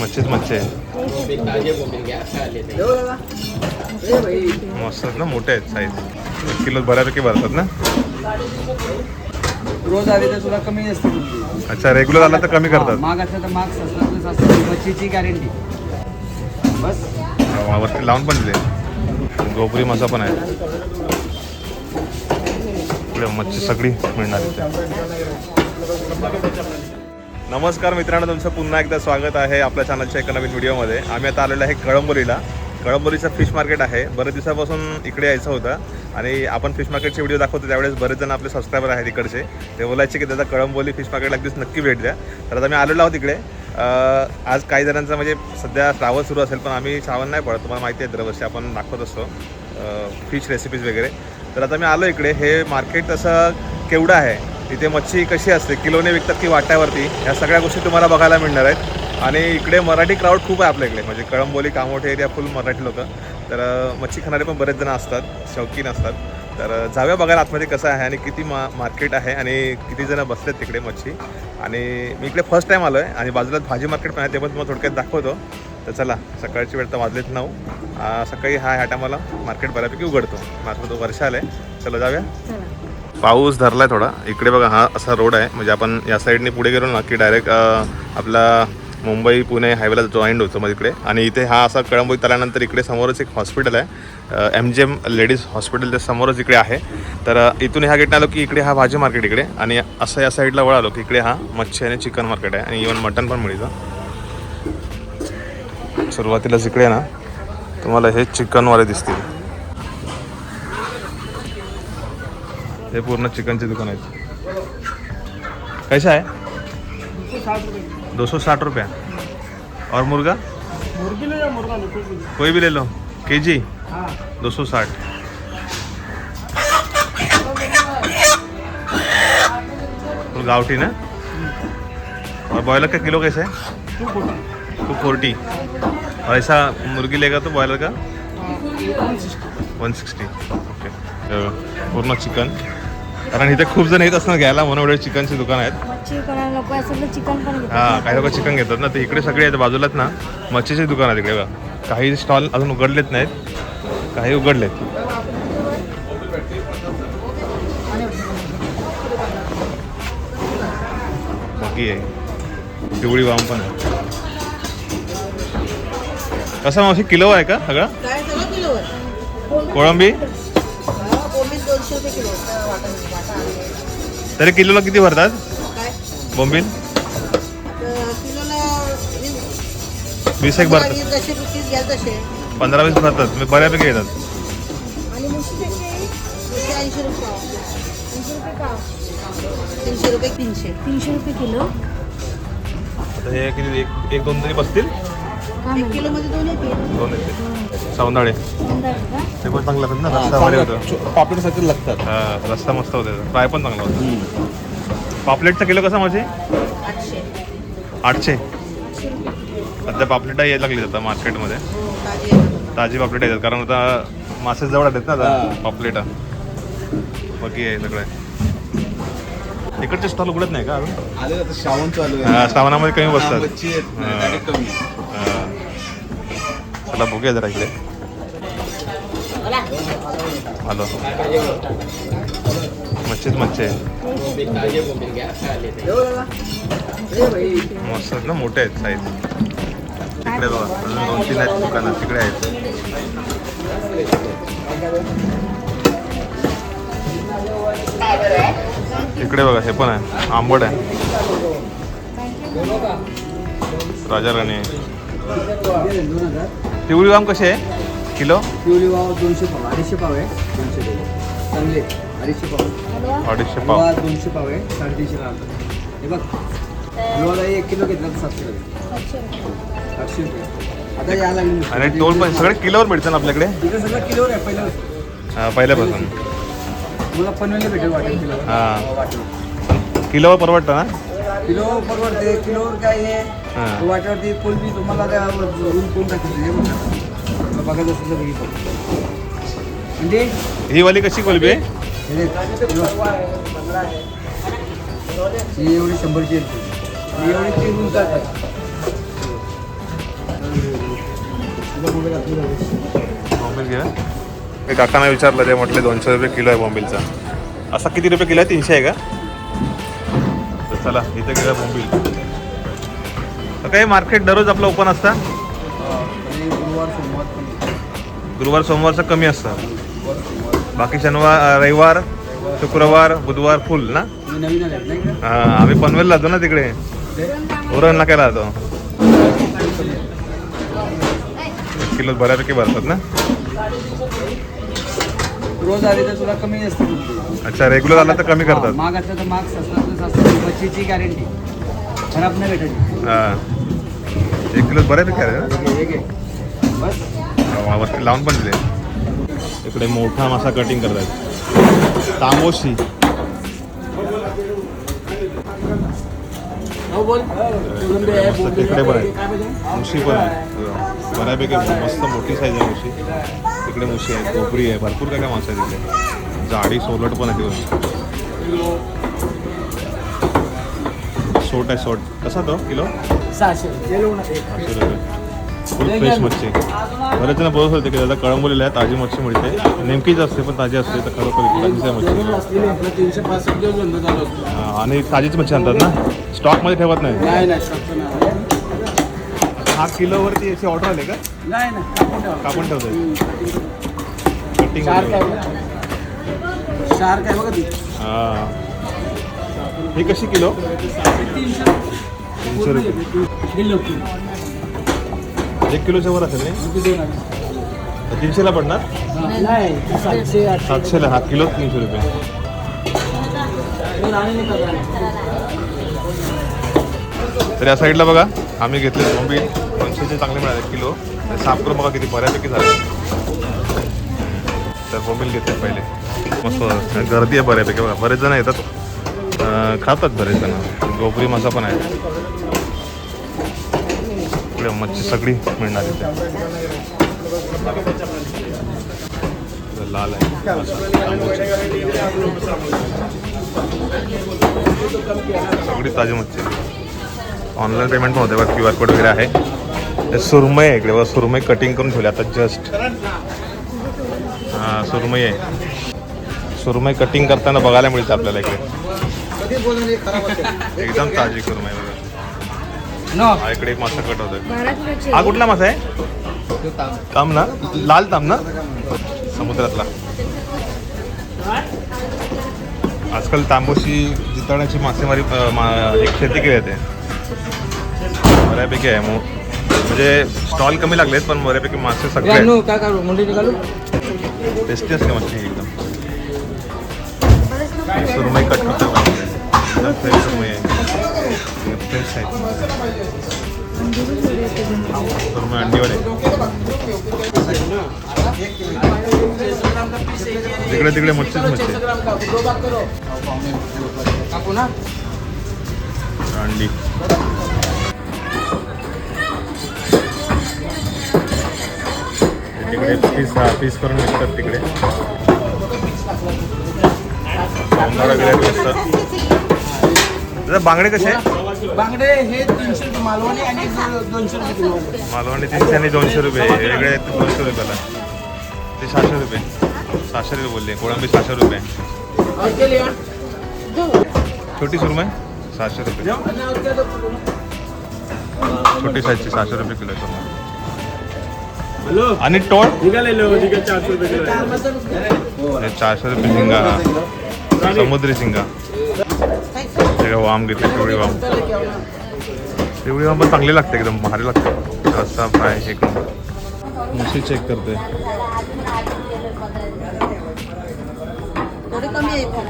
मच्छीच मच्छी. आहे मस्त आहेत ना मोठे आहेत साईज एक किलो बऱ्यापैकी भरतात ना? रोज आले तर तुला कमी असते अच्छा रेग्युलर आला तर कमी करतात. माग असलं तर माग असलं मच्छीची गॅरंटी बस. वरती लावून पण दिले. गोपुरी मासा पण आहे. मच्छी सगळी मिळणार इथे. नमस्कार मित्रांनो तुमचं पुन्हा एकदा स्वागत आहे आपल्या चॅनलच्या एका नवीन व्हिडिओमध्ये आम्ही आता आलेलो आहे कळंबोलीला. कळंबोलीचं फिश मार्केट आहे. बरेच दिवसापासून इकडे यायचं होतं आणि आपण फिश मार्केटचे व्हिडिओ दाखवतो त्यावेळेस बरेच जण आपले सबस्क्रायबर आहेत इकडचे. ते बोलायचे की दादा कळंबोली फिश मार्केटला अगदीच नक्की भेट द्या. तर आता मी आलेलो आहोत इकडे. आज काही जणांचं म्हणजे सध्या श्रावण सुरू असेल पण आम्ही श्रावण नाही पडत तुम्हाला माहिती आहे दरवर्षी आपण दाखवत असतो फिश रेसिपीज वगैरे. तर आता मी आलो इकडे. हे मार्केट तसं केवढं आहे? इथे मच्छी कशी असते किलोने विकतात की वाट्यावरती ह्या सगळ्या गोष्टी तुम्हाला बघायला मिळणार आहेत. आणि इकडे मराठी क्राऊड खूप आहे आपल्या इकडे म्हणजे कळंबोली कामोठे एरिया फुल मराठी लोक. तर मच्छी खाणारे पण बरेच जण असतात शौकीन असतात. तर जाव्या जाऊया बघायला आतमध्ये कसं आहे आणि किती मा मार्केट आहे आणि किती जण बसलेत तिकडे मच्छी. आणि मी इकडे फर्स्ट टाईम आलो आहे आणि बाजूला भाजी मार्केट पण आहे ते पण तुम्हाला थोडक्यात दाखवतो. तर चला सकाळची वेळ तर वाजलेत नऊ. सकाळी हा ह्या टायमाला मार्केट बऱ्यापैकी उघडतो. माझं तो वर्ष आलं आहे चला. जाऊया पाऊस धरलाय थोडा. इकडे बघा हा असा रोड आहे. म्हणजे आपण या साईडने पुढे गेलो ना की डायरेक्ट आपला मुंबई पुणे हायवेला जॉईंट होतो मग इकडे. आणि इथे हा असा कळंबोईत आल्यानंतर इकडे समोरच एक हॉस्पिटल आहे. M G M ladies hospital त्या समोरच इकडे आहे. तर इथून ह्या गेटने आलो की इकडे हा भाजी मार्केट इकडे. आणि असं या साईडला वळालो की इकडे हा मच्छी आणि चिकन मार्केट आहे. आणि इवन मटन पण मिळतं. सुरुवातीलाच इकडे ना तुम्हाला हे चिकनवाले दिसतील. हे पूर्ण चिकनचे दुकान आहेत कैसा है दो सौ साठ रुपया. और मुर्गा? मुर्गी ले मुर्गा भी कोई भी ले लो. के जी दो सौ साठ गावठी ना? और बॉयलर का किलो कैसे? है टू फोर्टी. और ऐसा मुर्गी लेगा तो बॉयलर का? One sixty one sixty. Okay. पूर्ण चिकन. कारण इथे खूप जण येत असणार घ्यायला म्हणून एवढे चिकनचे दुकान आहेत. मच्छी चिकन पण घेतात. हा काही लोक चिकन घेतात ना ते इकडे सगळे आहेत बाजूलाच ना मच्छीचे दुकान आहेत इकडे बघा. काही स्टॉल अजून उघडलेत नाहीत काही उघडलेत. बाकी आहे. पिवळी वाम पण आहे. कसा मावशी किलो आहे का सगळा? काय सगळं किलोवर कोळंबी? तरी किलोला किती भरतात? काय? बोंबील? तर किलोला वीस- वीस एक भरतात. वीस जसे रुपीस घ्याल तसे. पंधरा वीस भरतात. मी बऱ्यापैकी येतात. आणि मुशी कशी आहे? दोनशे ऐंशी रुपये. तीनशे रुपये का? तीनशे रुपये तीनशे तीनशे रुपये किलो. आता हे किती? एक एक दोन तरी बसतील? एक किलो मध्ये दोन येतील. दोन येते सौंदाळे. म्हणतात का? ते पण चांगलं होतं ना रस्ता भारी होतं. पापलेटसाठी लागतात. हा रस्ता मस्त होता फ्राय पण चांगला होता. पापलेटचा किलो कसा माझे आठशे. सध्या पापलेटा यायला लागली आता मार्केटमध्ये. ताजी आहे. ताजी पापलेट येतात. कारण आता मासे जवळ आलेत ना आता पापलेटा. बाकी आहे सगळं. इकडचे स्टॉल उघडत नाही का अजून? आले आता श्रावण चालू हा, श्रावणामध्ये कमी हा, बसतात मच्छी आहेत ना, हा. direct कमी हा. चला बघूया जरा इकडे. हॅलो. मच्छीच मच्छी आहे मस्त आहेत ना मोठे आहेत साईज तिकडे बघा अजून दोन तीन आहेत दुकानात तिकडे आहेत. इकडे बघा हे पण आहे आंबट आहे. राजा राणी पिवळी वाम कशी आहे? किलो? पिवळी वाव दोनशे पाव अडीचशे पाव आहे दोनशे चांगले अडीचशे पाव. अडीचशे हलवा पाव. दोनशे पाव आहे साडेतीनशे राहतात हे बघ हलवाला एक किलो घेतला तर सातशे रुपये. आठशे रुपये. आता या लागली. आणि टोल पण सगळे किलोवर मिळतं ना आपल्याकडे? सगळं किलोवर आहे पहिलं हा, पहिल्यापासून. मला पनवेलला भेटेल वाटेल किलो हा. वाटेल. किलोवर परवडतं ना? किलो परवडते किलोवर काय. आहे वाट्यावरती कोलबी तुम्हाला त्या रूम कोण टाकते हे बघा. बघायचं असेल तर बघितलं म्हणजे ही वाली कशी कोलबी आहे हे हे. ही एवढी शंभरची येते ही एवढी तीन पाहिजे बॉम्बिल घ्या मी काकांना विचारलं ते म्हटले दोनशे रुपये किलो आहे बॉम्बिलचा असा किती रुपये किलो आहे? तीनशे आहे का? तर चला इथे गेला बॉम्बिल काही मार्केट दररोज आपलं ओपन असतं? गुरुवार सोमवार गुरुवार सोमवारचं कमी असतं. बाकी शनिवार रविवार शुक्रवार बुधवार फुल ना? हा, आम्ही पनवेल राहतो ना तिकडे. उरण काय राहतो? किलो बऱ्यापैकी भरतात ना? रोज आले तर तुला कमी असते. अच्छा रेग्युलर आला तर कमी करतात. असलं तर गॅरंटी खराब नाही भेटायची. हा. एक किलो बऱ्यापैकी आहे. बस. वरती लावून पण दिले. इकडे मोठा मासा कटिंग करतात तांबोशी हो मस्त तिकडे पण आहे. मुशी पण आहे. बऱ्यापैकी मस्त मोठी साईज आहे मुशी. तिकडे मुशी आहे कोपरी आहे. भरपूर काय काय मासे आहे तिकडे जाडी सोलट पण आहे तिकडे सोट आहे सोट कसा तो? किलो? सहाशे. रुपये. फुल फ्रेश मच्छी. बरेच जण बोलत होते की दादा कळंबोलीला आहे ताजी मच्छी मिळते. नेमकीच असते पण ताजी असते तर खरोखर मच्छी. आणि ताजीच मच्छी आणतात ना? स्टॉकमध्ये ठेवत नाही. हा किलोवरती अशी ऑर्डर आले का? नाही कापून ठेवा. कापून ठेवतात हम्म. कटिंग आहे बघा. शार्क आहे बघा ती. हा. ही कशी किलो? तीनशे रुपये. किलो किलो एक किलोच्या वर असेल नाही तीनशेला पडणार? सातशेला हा किलो तीनशे रुपये. तर या साईडला बघा आम्ही घेतले बोंबील दोनशेचे चांगले मिळाले किलो. साफ करून बघा किती बऱ्यापैकी झाले. तर बोंबील घेतले पहिले. मस्त गर्दी आहे बऱ्यापैकी. बघा बरेच जण येतात. खातात बरेच जण. गोपरी मासा पण आहे. इकडे मच्छी सगळी मिळणार इथे. लाल आहे. सगळी ताजी मच्छी. ऑनलाईन पेमेंट पण होते बघ क्यू आर कोड वगैरे आहे. हे सुरमई आहे इकडे बघा सुरमई कटिंग करून ठेवली आता जस्ट हां सुरमई आहे. सुरमई कटिंग करताना बघायला मिळते आपल्याला इकडे. कधी बोलून खराब असेल. एकदम ताजी सुरमई बघा. नो. हा इकडे एक मासा कट होतोय. हा कुठला मासा आहे? तो ताम. ना? लाल ताम ना? समुद्रातला. आजकाल तांबूशी जितळण्याची मासेमारी एक शेती केली जाते बऱ्यापैकी आहे. मग म्हणजे स्टॉल कमी लागलेत पण बऱ्यापैकी मासे सगळे करू? टेस्टी असते मच्छी एकदम. सुरमई कट करतो एकदम फ्रेश सुरमई आहे फ्रेश आहे सुरमई अंडीवर आहे तिकडे तिकडे मच्छीच मच्छी अंडी. तिकडे पीस पीस करून विकतात तिकडे. बांगडा असतात दादा बांगडे कसे आहे बांगडे हे तीनशे रुपये मालवणी आणि दोनशे रुपये किलो. मालवणी तीनशे आणि दोनशे रुपये वेगळे आहेत दोनशे रुपयाला ते सहाशे रुपये. सहाशे रुपये बोलले कोळंबी सहाशे रुपये. छोटी सुरमई सहाशे रुपये. छोटी साईजची सहाशे रुपये किलो हॅलो. आणि टोळ? चारशे रुपये किलो. चारशे रुपये झिंगा. समुद्री झिंगा. हे काय वाम घेतले पिवळी वाम. पिवळी वाम पण चांगली लागते एकदम भारी लागते. रस्सा फ्राय एक नंबर मुशी चेक करते. थोडी कमी आहे पण.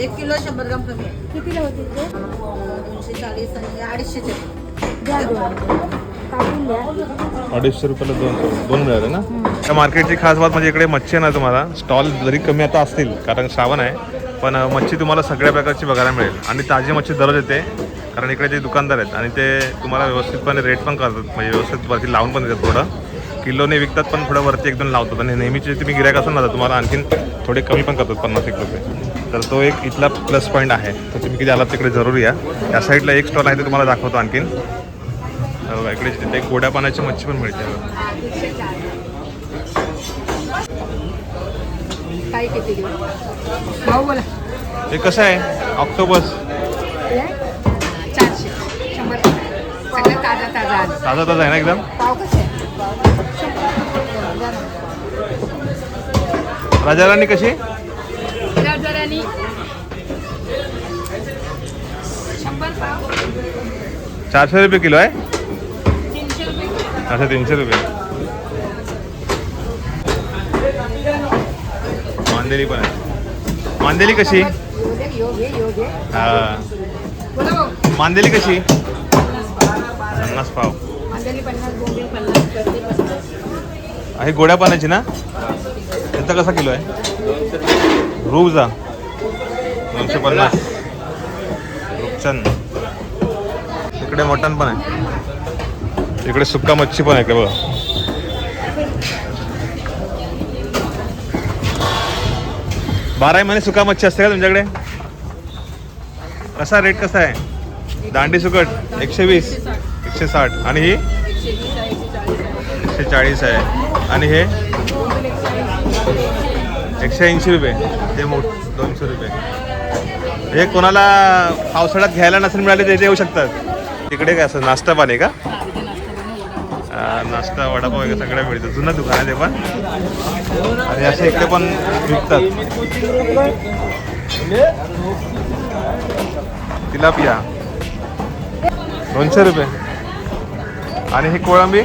एक किलो शंभर ग्राम कमी आहे. कितीला होती ते? दोनशे चाळीस आणि अडीचशेचे द्या दोन. कापून द्या. अडीचशे रुपयाला दोन. दोन मिळाले ना? त्या मार्केटची खास बात म्हणजे इकडे मच्छी ना तुम्हाला. स्टॉल जरी कमी आता असतील कारण श्रावण आहे. पण मच्छी तुम्हाला सगळ्या प्रकारची बघायला मिळेल. आणि ताजी मच्छी दररोज येते कारण इकडे जे दुकानदार आहेत आणि ते तुम्हाला व्यवस्थितपणे रेट पण करतात. म्हणजे व्यवस्थित वरती लावून पण देतात थोडं. किलोने विकतात पण थोडं वरती एकदम लावतात. आणि नेहमीचे तुम्ही गिरायक असाल ना तुम्हाला आणखीन थोडे कमी पण करतात पन्नास एक रुपये. तर तो एक इथला प्लस पॉईंट आहे. तर तुम्ही किती आलात तिकडे जरूर या. या साईडला एक स्टॉल आहे ते तुम्हाला दाखवतो आणखीन. इकडे तिथे गोड्या पाण्याची मच्छी पण मिळते. काही किती घेऊ भाऊ बोला. हे कसं आहे? ऑक्टोबस चारशे. शंभर. सगळं ताजा ताजा आज ताजा ताजा आहे ना एकदम? पाव कसे राजाराणी कशी? राजाराणी. शंभर पाव. चारशे रुपये किलो आहे? तीनशे रुपये अच्छा तीनशे रुपये. मांदेली पण आहे. मांदेली कशी? हा. मांदेली कशी? पन्नास पाव. पन्नास आहे गोड्या पाण्याची ना? त्याचा कसा किलो आहे? रूबचा दोनशे पन्नास. रुपचंद इकडे मटण पण आहे. इकडे सुक्का मच्छी पण आहे इकडे बघा. बाराही महिने सुका मच्छी असते का तुमच्याकडे? कसा रेट कसा आहे? दांडी सुकट एकशे वीस एकशे साठ. आणि ही? एकशे चाळीस आहे. आणि हे? एकशे ऐंशी रुपये. ते मोठ दोनशे रुपये. हे कोणाला पावसाळ्यात घ्यायला नसेल मिळाले ते येऊ शकतात. तिकडे काय असं नाश्ता पाणी का? नाश्ता वडापाव वगैरे सगळं मिळतं जुनं दुकान आहे ते पण. आणि असे इकडे पण विकतात. तिलापिया. दोनशे रुपये. आणि ही कोळंबी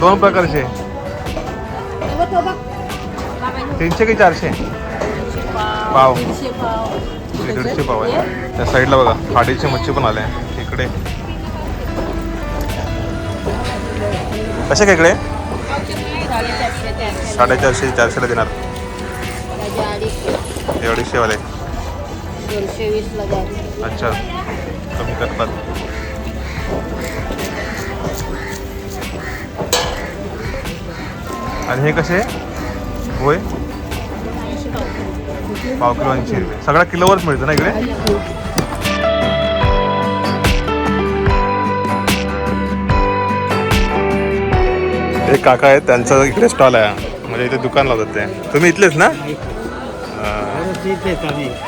दोन प्रकारचे. तीनशे की चारशे? पाव. दीडशे पाव. इकडे दीडशे पाव आहे. त्या साईडला बघा खाडीची मच्छी पण आले. इकडे. कसे काय इकडे? साडेचारशे चारशेला देणार. अडीचशे अडीचशेवाले अच्छा कमी करतात. आणि हे कसे? होय? पाव किलो ऐंशी रुपये. सगळा किलोवरच मिळतं ना इकडे? एक काका आहेत त्यांचा इकडे स्टॉल आहे. म्हणजे इथे दुकान लावतात ते. तुम्ही इथलेच ना? हा.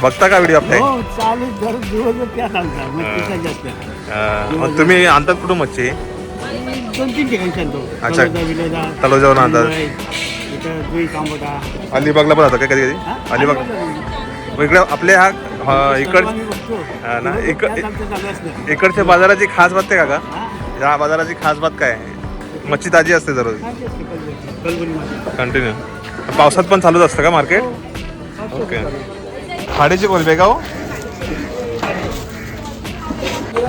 बघता का व्हिडिओ आपले? मग तुम्ही आणतात कुठून मच्छी? दोन तीन अच्छा. विलोजा, तळोजावरून आणतात. अलिबागला पण जातात का कधी कधी? अलिबाग इकडे आपले हा इकड ना. इकडच्या बाजाराची खास बात काय काका हा? या बाजाराची खास बात काय? मच्छी ताजी असते दररोज. कंटिन्यू पावसात पण चालूच असतं का मार्केट? ओके खाडीची कोलबी आहे. का हो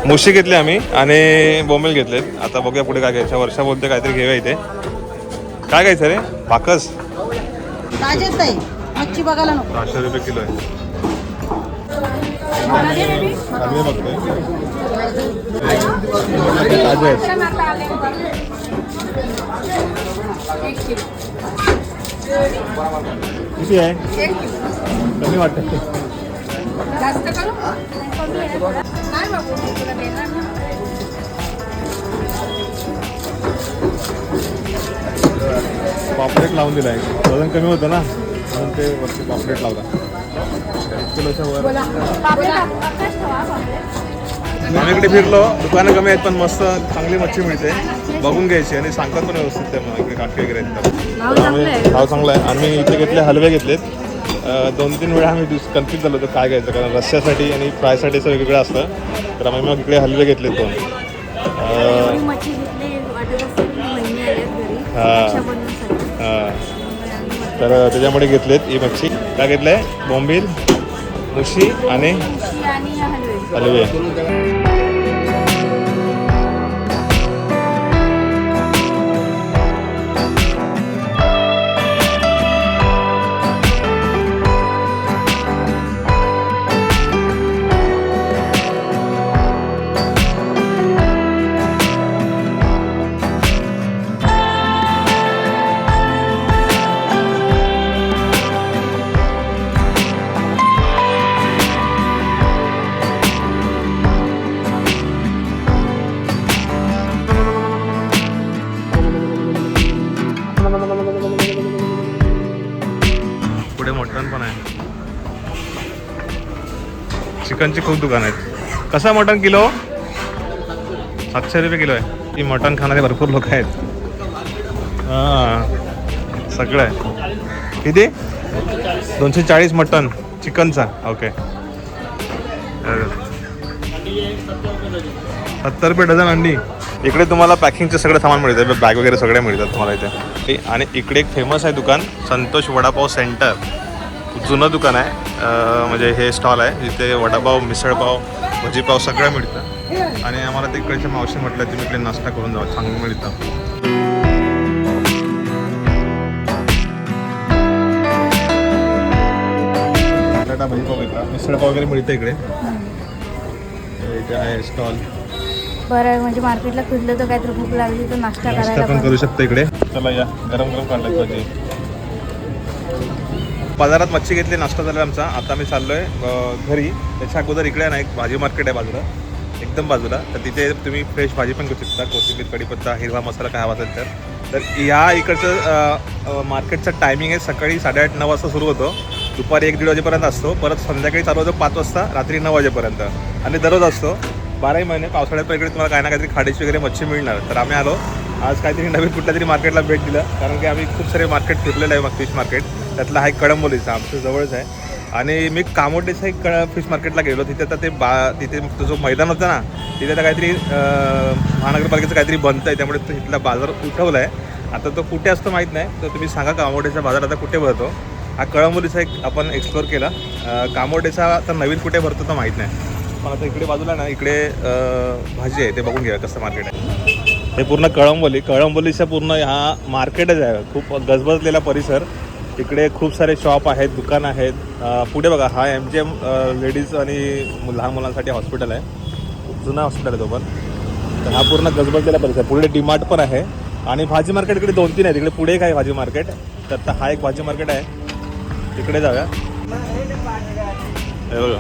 मुशी घेतली आम्ही आणि बोंबेल घेतलेत. आता बघूया पुढे काय घ्यायचं. वर्षा बोलते काहीतरी घेऊया इथे. काय घ्यायचं रे? नको. सहाशे रुपये किलो आहे. बघतोय. ताजे आहेत. किती आहे? कमी वाटतं. जास्त करू? नाही बाबू मी तुला देणार ना पापलेट लावून दिला आहे. वजन कमी होतं ना म्हणून ते वरती पापलेट लावला किलोच्या वर. आम्ही इकडे फिरलो. दुकानं कमी आहेत पण मस्त चांगली मच्छी मिळते. बघून घ्यायची आणि सांगतात पण व्यवस्थित वगैरे आहेत. आम्ही नाव चांगलं आहे. आम्ही इथे घेतले हलवे घेतलेत. दोन तीन वेळा आम्ही कन्फ्यूज झालो होतो काय घ्यायचं कारण रस्स्यासाठी आणि फ्रायसाठी असं वेगवेगळं असतं. तर आम्ही मग इकडे हलवे घेतलेत दोन. घेतली हा. तर त्याच्यामुळे घेतलेत ही मच्छी. काय घेतलंय? बोंबील मुशी आणि आणि हलवे. हलवे खूप दुकान आहेत. कसं आहे किलो? सातशे रुपये किलो आहे. ती मटन खाणारे भरपूर लोक आहेत. हां सगळं आहे. किती? दोनशे चाळीस मटन. चिकनचा. ओके सत्तर रुपये डझन अंडी. इकडे तुम्हाला पॅकिंगचं सगळं सामान मिळतं बॅग वगैरे सगळे मिळतात तुम्हाला इथे. आणि इकडे एक फेमस आहे दुकान. संतोष वडापाव सेंटर. जुनं दुकान आहे. म्हणजे हे स्टॉल आहे. जिथे वडापाव मिसळपाव भजीपाव सगळं मिळतं. आणि आम्हाला ते इकडच्या मावशी म्हटलं तुम्ही इकडे नाश्ता करून जावा चांगलं मिळतं. बटाटा भजीपाव वेगळा मिसळपाव वगैरे मिळतं इकडे. इथे आहे स्टॉल. बरं म्हणजे मार्केटला फिरलं तर काहीतरी भूक लागली तर नाश्ता नाश्ता करायला पण करू शकतो इकडे. चला या. गरम गरम काढलाय भाजी. बाजारात मच्छी घेतली नाश्ता झाला आमचा. आता मी चाललोय आहे घरी. त्याच्या अगोदर इकडे ना एक भाजी मार्केट आहे बाजूला. एकदम बाजूला. तर तिथे तुम्ही फ्रेश भाजी पण घेऊ शकता. कोथिंबीर कढीपत्ता हिरवा मसाला काय हवा असेल तर. तर या इकडचं मार्केटचं टायमिंग आहे. सकाळी साडेआठ नऊ वाजता सुरू होतो. दुपारी एक दीड वाजेपर्यंत असतो. परत संध्याकाळी चालू होतो पाच वाजता रात्री नऊ वाजेपर्यंत. आणि दररोज असतो. बाराही महिने पावसाळ्यात पण इकडे तुम्हाला काही ना काहीतरी खाडीची वगैरे मच्छी मिळणार. तर आम्ही आलो. आज काहीतरी नवीन कुठल्या तरी मार्केटला भेट दिलं. कारण की आम्ही खूप सारे मार्केट फिरलेलं आहे मग फिश मार्केट त्यातला हा एक कळंबोलीचा आमच्या जवळच आहे. आणि मी कामोटेचा एक कळ फिश मार्केटला गेलो तिथे आता ते बा तिथे तो जो मैदान होता ना तिथे आता काहीतरी महानगरपालिकेचं काहीतरी बनतं आहे त्यामुळे तो बाजार उठवला आहे आता तो कुठे असतो माहीत नाही. तर तुम्ही सांगा कामोटेचा बाजार आता कुठे भरतो. हा कळंबोलीचा एक आपण एक्सप्लोर केला. कामोटेचा तर नवीन कुठे भरतो तर माहीत नाही. पण आता इकडे बाजूला ना इकडे भाजी आहे ते बघून घ्या कसं मार्केट आहे. हे पूर्ण कळंबोली. कळंबोलीचं पूर्ण हा मार्केटच आहे. खूप गजबजलेला परिसर. इकडे खूप सारे शॉप आहेत दुकान आहेत. पुढे बघा हा एम जी एम लेडीज आणि लहान मुलांसाठी हॉस्पिटल आहे. खूप जुना हॉस्पिटल आहे तो पण. तर हा पूर्ण गजबजलेला परिसर पुढे डीमार्ट पण आहे. आणि भाजी मार्केट इकडे दोन तीन आहे तिकडे पुढे एक आहे भाजी मार्केट. तर हा एक भाजी मार्केट आहे. तिकडे जाऊया. हे बघा.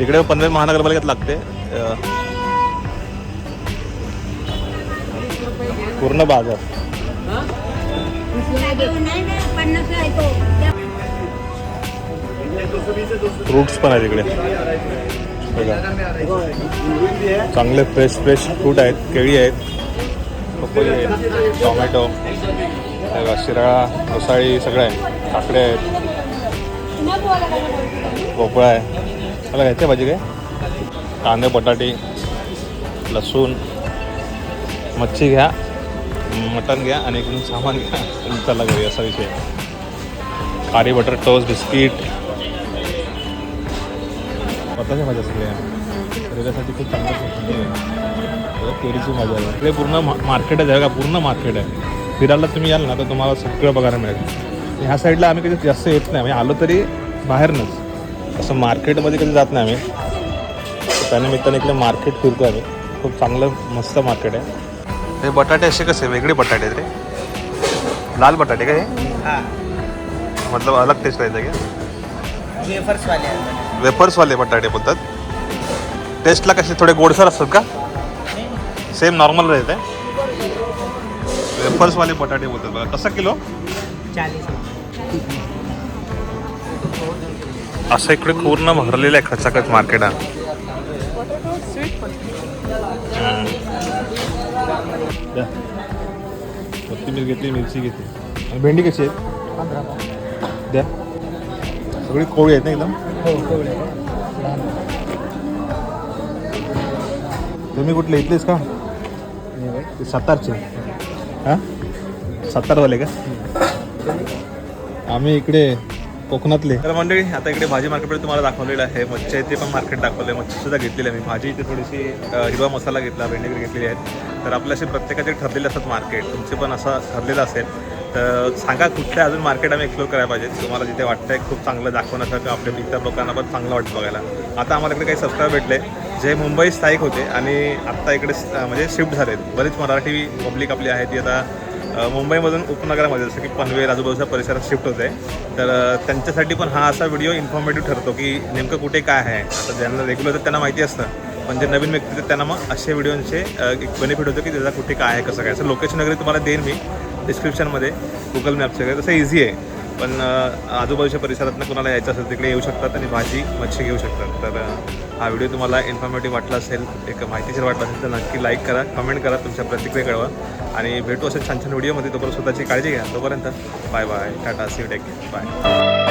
इकडे पनवेल महानगरपालिकेत लागते. पूर्ण बाजार. फ्रुट्स पण आहेत इकडे. चांगले फ्रेश फ्रेश फ्रूट आहेत केळी आहेत पपई आहेत टोमॅटो शिराळा घोसाळी सगळं आहे. काकडे आहेत. भोपळा आहे. मला घ्यायची भाजी काय? कांदे बटाटे लसूण. मच्छी घ्या. मटण घ्या आणि इकडून सामान घ्या आणि चला घरी असा विषय खारी बटर टोस्ट बिस्किट. स्वतःची मजा सगळ्या. शरीरासाठी खूप चांगलं आहे. मजा आहे इकडे पूर्ण मार्केट आहे का पूर्ण मार्केट आहे. फिरायला तुम्ही याल ना तर तुम्हाला सगळं बघायला मिळेल. ह्या साईडला आम्ही कधी जास्त येत नाही म्हणजे आलो तरी बाहेरनंच. असं मार्केटमध्ये कधी जात नाही आम्ही. त्यानिमित्ताने इकडे मार्केट फिरतो आम्ही. खूप चांगलं मस्त मार्केट आहे. हे बटाटे असे कसे? वेगळे बटाटे आहेत रे. लाल बटाटे का हे? मतलब अलग टेस्ट आहे का? वेफर्स वाले आहेत. वेफर्सवाले बटाटे बोलतात. टेस्टला कसे? थोडे गोडसर असतात का? सेम नॉर्मल राहते वेफर्सवाले बटाटे बोलतात बघा. कसं किलो? चाळीस. असं इकडे पूर्ण भरलेलं आहे खचाखच मार्केट. द्या. कोथिंबीर घेतली मिरची घेतली. आणि भेंडी कशी आहेत? द्या. सगळी कोळी आहेत ना एकदम? हो तुम्ही कुठले? इथलेच का? ते सातारचे. हां? सातारवाले का? आम्ही इकडे कोकणातले. तर मंडळी आता इकडे भाजी मार्केटमध्ये तुम्हाला दाखवलेलं आहे. मच्छी इथे पण मार्केट दाखवलं आहे मच्छी सुद्धा घेतलेली आहे मी. भाजी इथे थोडीशी हिरवा मसाला घेतला भेंडी घेतलेली आहेत तर आपले असे प्रत्येकाचे ठरलेले असतात मार्केट तुमचे पण असं ठरलेलं असेल. तर सांगा कुठल्या अजून मार्केट आम्ही एक्सप्लोर करायला पाहिजे तुम्हाला जिथे वाटतंय खूप चांगलं दाखवण्यासारखं आपल्या इतर लोकांना पण चांगलं वाटतं बघायला. आता आम्हाला इकडे काही सबस्क्राईब भेटले. जे मुंबई स्थायिक होते आणि आत्ता इकडे म्हणजे शिफ्ट झालेत. बरीच मराठी पब्लिक आपली आहे ती आता मुंबईमधून उपनगरामध्ये जसं की पनवेल आजूबाजूच्या परिसरात शिफ्ट होते तर त्यांच्यासाठी पण हा असा व्हिडिओ इन्फॉर्मेटिव्ह ठरतो की नेमकं कुठे काय आहे. आता ज्यांना रेग्युलर तर त्यांना माहिती असतं पण जे नवीन व्यक्ती तर त्यांना मग असे व्हिडिओंचे एक बेनिफिट होतं की त्याचा कुठे काय आहे कसं काय असं लोकेशन वगैरे तुम्हाला देईन मी डिस्क्रिप्शनमध्ये गुगल मॅप्स वगैरे. तसं इझी आहे. पण आजूबाजूच्या परिसरातनं कोणाला यायचं असेल तिकडे येऊ शकतात आणि भाजी मच्छी घेऊ शकतात. तर हा व्हिडिओ तुम्हाला इन्फॉर्मेटिव्ह वाटला असेल एक माहितीशीर वाटला असेल तर नक्की लाईक करा कमेंट करा तुमच्या प्रतिक्रिया कळवा. आणि भेटू असे छान छान व्हिडिओमध्ये. तोपर्यंत स्वतःची काळजी घ्या. तोपर्यंत bye bye tata see take bye